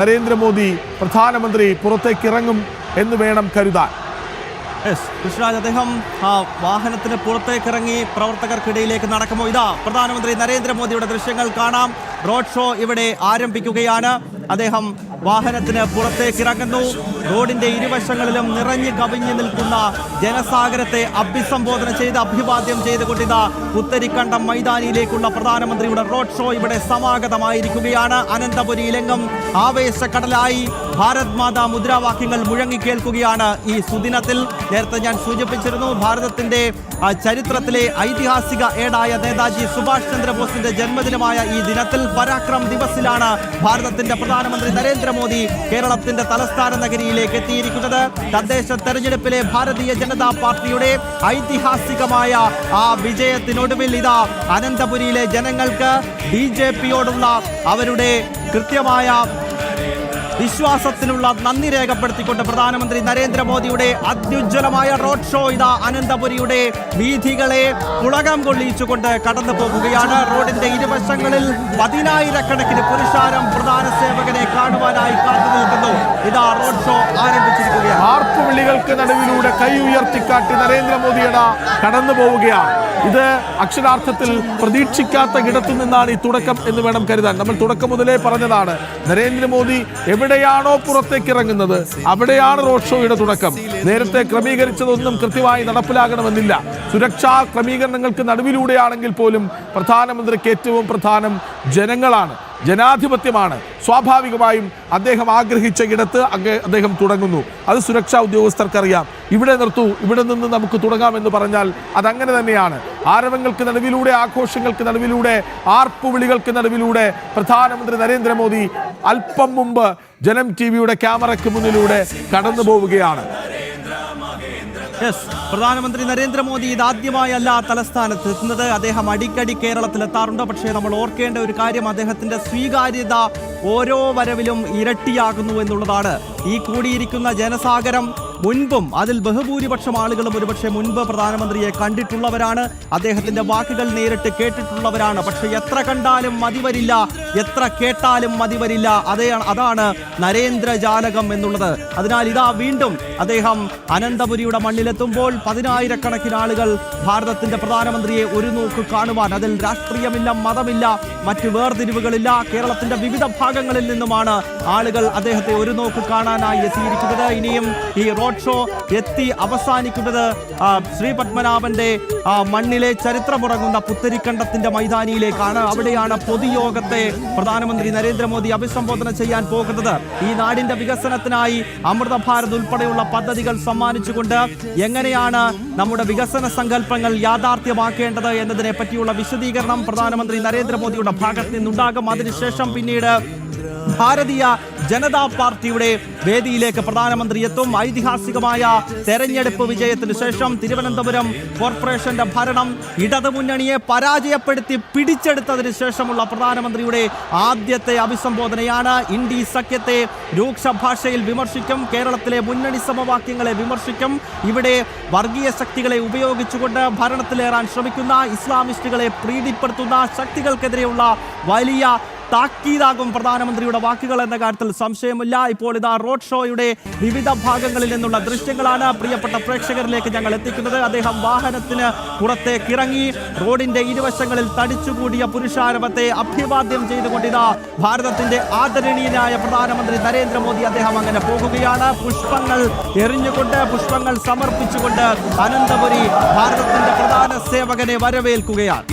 നരേന്ദ്രമോദി പ്രധാനമന്ത്രി പുറത്തേക്ക് ഇറങ്ങും എന്ന് വേണം കരുതാൻ. യെസ് കൃഷ്ണരാജ് അദ്ദേഹം ആ വാഹനത്തിന് പുറത്തേക്കിറങ്ങി പ്രവർത്തകർക്കിടയിലേക്ക് നടക്കുമോ? ഇതാ പ്രധാനമന്ത്രി നരേന്ദ്രമോദിയുടെ ദൃശ്യങ്ങൾ കാണാം. റോഡ് ഷോ ഇവിടെ ആരംഭിക്കുകയാണ്. അദ്ദേഹം വാഹനത്തിന് പുറത്തേക്ക് ഇറങ്ങുന്നു. റോഡിന്റെ ഇരുവശങ്ങളിലും നിറഞ്ഞു കവിഞ്ഞു നിൽക്കുന്ന ജനസാഗരത്തെ അഭിസംബോധന ചെയ്ത് അഭിവാദ്യം ചെയ്തുകൊണ്ടിതാ പുത്തരിക്കണ്ടം മൈതാനിയിലേക്കുള്ള പ്രധാനമന്ത്രിയുടെ റോഡ് ഷോ ഇവിടെ സമാഗതമായിരിക്കുകയാണ്. അനന്തപുരിയിലെങ്ങും ആവേശക്കടലായി ഭാരത് മാതാ മുദ്രാവാക്യങ്ങൾ മുഴങ്ങിക്കേൽക്കുകയാണ് ഈ സുദിനത്തിൽ. നേരത്തെ ഞാൻ സൂചിപ്പിച്ചിരുന്നു ഭാരതത്തിന്റെ ചരിത്രത്തിലെ ഐതിഹാസിക ഏടായ നേതാജി സുഭാഷ് ചന്ദ്രബോസിന്റെ ജന്മദിനമായ ഈ ദിനത്തിൽ പരാക്രം ദിവസിലാണ് ഭാരതത്തിന്റെ പ്രധാനമന്ത്രി നരേന്ദ്രമോദി കേരളത്തിന്റെ തലസ്ഥാന നഗരിയിലേക്ക് എത്തിയിരിക്കുന്നത്. തദ്ദേശ തെരഞ്ഞെടുപ്പിലെ ഭാരതീയ ജനതാ പാർട്ടിയുടെ ഐതിഹാസികമായ ആ വിജയത്തിനൊടുവിൽ ഇതാ അനന്തപുരിയിലെ ജനങ്ങൾക്ക് ബി ജെ പിയോടുള്ള അവരുടെ കൃത്യമായ വിശ്വാസത്തിനുള്ള നന്ദി രേഖപ്പെടുത്തിക്കൊണ്ട് പ്രധാനമന്ത്രി നരേന്ദ്രമോദിയുടെ അത്യുജ്വലമായ റോഡ് ഷോ ഇതാ അനന്തപുരിയുടെ വീഥികളെ പുളകം കൊള്ളിച്ചുകൊണ്ട് കടന്നു പോകുകയാണ്. റോഡിന്റെ ഇരുവശങ്ങളിൽ പതിനായിരക്കണക്കിന് പുരുഷാരം പ്രധാന സേവകനെ കാണുവാനായി കാത്തു നിൽക്കുന്നു. ഇതാ റോഡ് ഷോ ആരംഭിച്ചിരിക്കുകയാണ്. ആർപ്പുവിളികൾക്ക് നടുവിലൂടെ കൈ ഉയർത്തിക്കാട്ടി നരേന്ദ്രമോദിയുടെ കടന്നു പോവുകയാണ്. ഇത് അക്ഷരാർത്ഥത്തിൽ പ്രതീക്ഷിക്കാത്ത ഇടത്തു നിന്നാണ് ഈ തുടക്കം എന്ന് വേണം കരുതാൻ. നമ്മൾ തുടക്കം മുതലേ പറഞ്ഞതാണ് നരേന്ദ്രമോദി എവിടെയാണോ പുറത്തേക്ക് ഇറങ്ങുന്നത് അവിടെയാണ് റോഡ് ഷോയുടെ തുടക്കം. നേരത്തെ ക്രമീകരിച്ചതൊന്നും കൃത്യമായി നടപ്പിലാകണമെന്നില്ല. സുരക്ഷാ ക്രമീകരണങ്ങൾക്ക് നടുവിലൂടെയാണെങ്കിൽ പോലും പ്രധാനമന്ത്രിക്ക് ഏറ്റവും പ്രധാനം ജനങ്ങളാണ്. ജനാധിപത്യമാണ്. സ്വാഭാവികമായും അദ്ദേഹം ആഗ്രഹിച്ച ഇടത്ത് അങ്ങ് അദ്ദേഹം തുടങ്ങുന്നു. അത് സുരക്ഷാ ഉദ്യോഗസ്ഥർക്കറിയാം. ഇവിടെ നിർത്തൂ ഇവിടെ നിന്ന് നമുക്ക് തുടങ്ങാമെന്ന് പറഞ്ഞാൽ അതങ്ങനെ തന്നെയാണ്. ആരവങ്ങൾക്ക് നടുവിലൂടെ ആഘോഷങ്ങൾക്ക് നടുവിലൂടെ ആർപ്പുവിളികൾക്ക് നടുവിലൂടെ പ്രധാനമന്ത്രി നരേന്ദ്രമോദി അല്പം മുമ്പ് ജനം ടി വിയുടെ ക്യാമറയ്ക്ക് മുന്നിലൂടെ കടന്നു പോവുകയാണ് യെസ് പ്രധാനമന്ത്രി നരേന്ദ്രമോദി ഇതാദ്യമായല്ല തലസ്ഥാനത്ത് എത്തുന്നത്. അദ്ദേഹം അടിക്കടി കേരളത്തിൽ എത്താറുണ്ട് പക്ഷേ നമ്മൾ ഓർക്കേണ്ട ഒരു കാര്യം അദ്ദേഹത്തിന്റെ സ്വീകാര്യത ഓരോ വരവിലും ഇരട്ടിയാകുന്നു എന്നുള്ളതാണ്. ഈ കൂടിയിരിക്കുന്ന ജനസാഗരം മുൻപും അതിൽ ബഹുഭൂരിപക്ഷം ആളുകളും ഒരുപക്ഷെ മുൻപ് പ്രധാനമന്ത്രിയെ കണ്ടിട്ടുള്ളവരാണ്. അദ്ദേഹത്തിന്റെ വാക്കുകൾ നേരിട്ട് കേട്ടിട്ടുള്ളവരാണ്. പക്ഷെ എത്ര കണ്ടാലും മതിവരില്ല എത്ര കേട്ടാലും മതിവരില്ല അതേ അതാണ് നരേന്ദ്ര ജാലകം എന്നുള്ളത്. അതിനാൽ ഇതാ വീണ്ടും അദ്ദേഹം അനന്തപുരിയുടെ മണ്ണിലെത്തുമ്പോൾ പതിനായിരക്കണക്കിന് ആളുകൾ ഭാരതത്തിന്റെ പ്രധാനമന്ത്രിയെ ഒരു നോക്ക് കാണുവാൻ അതിൽ രാഷ്ട്രീയമില്ല മതമില്ല മറ്റ് വേർതിരിവുകളില്ല. കേരളത്തിന്റെ വിവിധ ഭാഗങ്ങളിൽ നിന്നുമാണ് ആളുകൾ അദ്ദേഹത്തെ ഒരു നോക്ക് കാണാനായി എത്തിയിരിക്കുന്നത്. ഇനിയും ഈ റോഡ് ഷോ എത്തി അവസാനിക്കുന്നത് ശ്രീ പത്മനാഭന്റെ മണ്ണിലെ ചരിത്രമുറങ്ങുന്ന പുത്തരിക്കണ്ടത്തിന്റെ മൈതാനിയിലേക്കാണ് അവിടെയാണ് പൊതുയോഗത്തെ പ്രധാനമന്ത്രി നരേന്ദ്രമോദി അഭിസംബോധന ചെയ്യാൻ പോകുന്നത്. ഈ നാടിന്റെ വികസനത്തിനായി അമൃത ഭാരത് ഉൾപ്പെടെയുള്ള പദ്ധതികൾ സമ്മാനിച്ചുകൊണ്ട് എങ്ങനെയാണ് നമ്മുടെ വികസന സങ്കല്പങ്ങൾ യാഥാർത്ഥ്യമാക്കേണ്ടത് എന്നതിനെ പറ്റിയുള്ള വിശദീകരണം പ്രധാനമന്ത്രി നരേന്ദ്രമോദിയുടെ ഭാഗത്ത് നിന്നുണ്ടാകും. അതിനുശേഷം പിന്നീട് ഭാരതീയ ജനതാ പാർട്ടിയുടെ വേദിയിലേക്ക് പ്രധാനമന്ത്രി എത്തും ഐതിഹാസികമായ തെരഞ്ഞെടുപ്പ് വിജയത്തിന് ശേഷം തിരുവനന്തപുരം കോർപ്പറേഷന്റെ ഭരണം ഇടതുമുന്നണിയെ പരാജയപ്പെടുത്തി പിടിച്ചെടുത്തതിന് ശേഷമുള്ള പ്രധാനമന്ത്രിയുടെ ആദ്യത്തെ അഭിസംബോധനയാണ്. ഇന്ത്യ സഖ്യത്തെ രൂക്ഷ ഭാഷയിൽ വിമർശിക്കും. കേരളത്തിലെ മുന്നണി സമവാക്യങ്ങളെ വിമർശിക്കും. ഇവിടെ വർഗീയ ശക്തികളെ ഉപയോഗിച്ചുകൊണ്ട് ഭരണത്തിലേറാൻ ശ്രമിക്കുന്ന ഇസ്ലാമിസ്റ്റുകളെ പ്രീതിപ്പെടുത്തുന്ന ശക്തികൾക്കെതിരെയുള്ള വലിയ താക്കീതാകും പ്രധാനമന്ത്രിയുടെ വാക്കുകൾ എന്ന കാര്യത്തിൽ സംശയമില്ല. ഇപ്പോൾ ഇതാ റോഡ് ഷോയുടെ വിവിധ ഭാഗങ്ങളിൽ നിന്നുള്ള ദൃശ്യങ്ങളാണ് പ്രിയപ്പെട്ട പ്രേക്ഷകരിലേക്ക് ഞങ്ങൾ എത്തിക്കുന്നത്. അദ്ദേഹം വാഹനത്തിന് പുറത്തേക്ക് ഇറങ്ങി റോഡിന്റെ ഇരുവശങ്ങളിൽ തടിച്ചുകൂടിയ പുരുഷാരവത്തെ അഭിവാദ്യം ചെയ്തുകൊണ്ട് ഇതാ ഭാരതത്തിന്റെ ആദരണീയനായ പ്രധാനമന്ത്രി നരേന്ദ്രമോദി അദ്ദേഹം അങ്ങനെ പോകുകയാണ്. പുഷ്പങ്ങൾ എറിഞ്ഞുകൊണ്ട് പുഷ്പങ്ങൾ സമർപ്പിച്ചുകൊണ്ട് അനന്തപുരി ഭാരതത്തിന്റെ പ്രധാന സേവകനെ വരവേൽക്കുകയാണ്.